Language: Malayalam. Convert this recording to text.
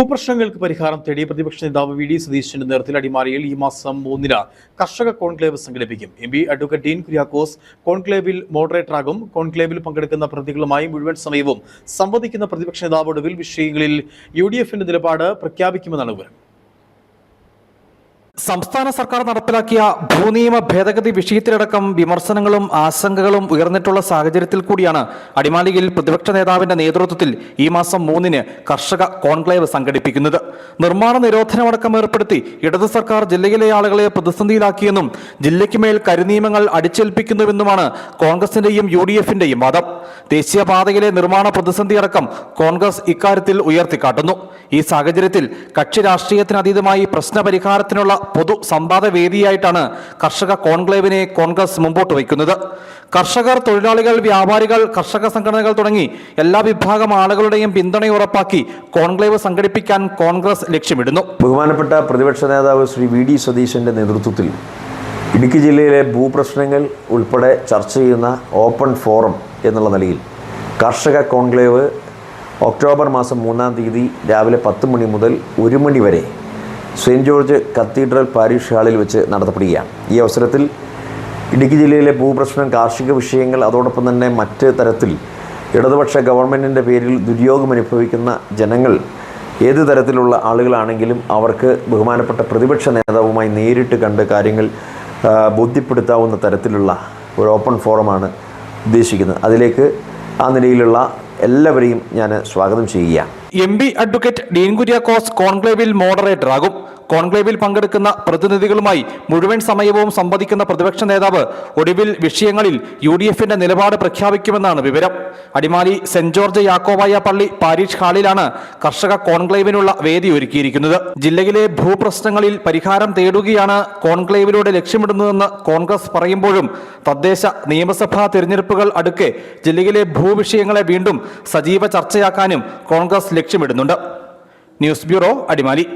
ഭൂപ്രശ്നങ്ങൾക്ക് പരിഹാരം തേടി പ്രതിപക്ഷ നേതാവ് വി ഡി സതീശന്റെ നേതൃത്വത്തിൽ അടിമാലിയിൽ ഈ മാസം മൂന്നിന് കർഷക കോൺക്ലേവ് സംഘടിപ്പിക്കും. M P advocate Dean Kuriakose കോൺക്ലേവിൽ മോഡറേറ്ററാകും കോൺക്ലേവിൽ പങ്കെടുക്കുന്ന പ്രതികളുമായി മുഴുവൻ സമയവും സംവദിക്കുന്ന പ്രതിപക്ഷ നേതാവ് ഒടുവിൽ വിഷയങ്ങളിൽ യു ഡി എഫിന്റെ നിലപാട് പ്രഖ്യാപിക്കുമെന്നാണ് വിവരം. സംസ്ഥാന സർക്കാർ നടപ്പിലാക്കിയ ഭൂനിയമ ഭേദഗതി വിഷയത്തിലടക്കം വിമർശനങ്ങളും ആശങ്കകളും ഉയർന്നിട്ടുള്ള സാഹചര്യത്തിൽ കൂടിയാണ് അടിമാലിയിൽ പ്രതിപക്ഷ നേതാവിന്റെ നേതൃത്വത്തിൽ ഈ മാസം മൂന്നിന് കർഷക കോൺക്ലേവ് സംഘടിപ്പിക്കുന്നത്. നിർമ്മാണ നിരോധനമടക്കം ഏർപ്പെടുത്തി ഇടതു സർക്കാർ ജില്ലയിലെ ആളുകളെ പ്രതിസന്ധിയിലാക്കിയെന്നും ജില്ലയ്ക്ക് മേൽ കരിനിയമങ്ങൾ അടിച്ചേൽപ്പിക്കുന്നുവെന്നുമാണ് കോൺഗ്രസിന്റെയും യു ഡി എഫിന്റെയും വാദം. ദേശീയപാതയിലെ നിർമ്മാണ പ്രതിസന്ധി അടക്കം കോൺഗ്രസ് ഇക്കാര്യത്തിൽ ഉയർത്തിക്കാട്ടുന്നു. ഈ സാഹചര്യത്തിൽ കക്ഷി രാഷ്ട്രീയത്തിനതീതമായി പ്രശ്നപരിഹാരത്തിനുള്ള പൊതു സംവാദ വേദിയായിട്ടാണ് കർഷക കോൺക്ലേവിനെ കോൺഗ്രസ് മുമ്പോട്ട് വയ്ക്കുന്നത്. കർഷകർ തൊഴിലാളികൾ വ്യാപാരികൾ കർഷക സംഘടനകൾ തുടങ്ങി എല്ലാ വിഭാഗം ആളുകളുടെയും പിന്തുണ ഉറപ്പാക്കി കോൺക്ലേവ് സംഘടിപ്പിക്കാൻ കോൺഗ്രസ് ലക്ഷ്യമിടുന്നു. ബഹുമാനപ്പെട്ട പ്രതിപക്ഷ നേതാവ് ശ്രീ വി ഡി സതീശന്റെ നേതൃത്വത്തിൽ ഇടുക്കി ജില്ലയിലെ ഭൂപ്രശ്നങ്ങൾ ഉൾപ്പെടെ ചർച്ച ചെയ്യുന്ന ഓപ്പൺ ഫോറം എന്നുള്ള നിലയിൽ കർഷക കോൺക്ലേവ് ഒക്ടോബർ മാസം മൂന്നാം തീയതി രാവിലെ പത്ത് മണി മുതൽ ഒരു മണി വരെ സെയിന്റ് ജോർജ് കത്തീഡ്രൽ പാരീഷ് ഹാളിൽ വെച്ച് നടത്തപ്പെടുകയാണ്. ഈ അവസരത്തിൽ ഇടുക്കി ജില്ലയിലെ ഭൂപ്രശ്നം കാർഷിക വിഷയങ്ങൾ അതോടൊപ്പം തന്നെ മറ്റ് തരത്തിൽ ഇടതുപക്ഷ ഗവൺമെന്റിന്റെ പേരിൽ ദുര്യോഗം അനുഭവിക്കുന്ന ജനങ്ങൾ ഏത് തരത്തിലുള്ള ആളുകളാണെങ്കിലും അവർക്ക് ബഹുമാനപ്പെട്ട പ്രതിപക്ഷ നേതാവുമായി നേരിട്ട് കണ്ട് കാര്യങ്ങൾ ബോധ്യപ്പെടുത്താവുന്ന തരത്തിലുള്ള ഒരു ഓപ്പൺ ഫോറമാണ് ഉദ്ദേശിക്കുന്നത്. അതിലേക്ക് ആ നിലയിലുള്ള എല്ലാവരെയും ഞാൻ സ്വാഗതം ചെയ്യുകയാണ്. M P advocate Dean Kuriakose കോൺക്ലേവിൽ മോഡറേറ്ററാകും കോൺക്ലേവിൽ പങ്കെടുക്കുന്ന പ്രതിനിധികളുമായി മുഴുവൻ സമയവും സംവദിക്കുന്ന പ്രതിപക്ഷ നേതാവ് ഒടുവിൽ വിഷയങ്ങളിൽ യു ഡി എഫിന്റെ നിലപാട് പ്രഖ്യാപിക്കുമെന്നാണ് വിവരം. അടിമാലി സെന്റ് ജോർജ് യാക്കോബായ പള്ളി പാരീഷ് ഹാളിലാണ് കർഷക കോൺക്ലേവിനുള്ള വേദി ഒരുക്കിയിരിക്കുന്നത്. ജില്ലയിലെ ഭൂപ്രശ്നങ്ങളിൽ പരിഹാരം തേടുകയാണ് കോൺക്ലേവിലൂടെ ലക്ഷ്യമിടുന്നതെന്ന് കോൺഗ്രസ് പറയുമ്പോഴും തദ്ദേശ നിയമസഭാ തിരഞ്ഞെടുപ്പുകൾ അടുക്കെ ജില്ലയിലെ ഭൂവിഷയങ്ങളെ വീണ്ടും സജീവ ചർച്ചയാക്കാനും കോൺഗ്രസ് ലക്ഷ്യമിടുന്നുണ്ട്. News bureau Adimali.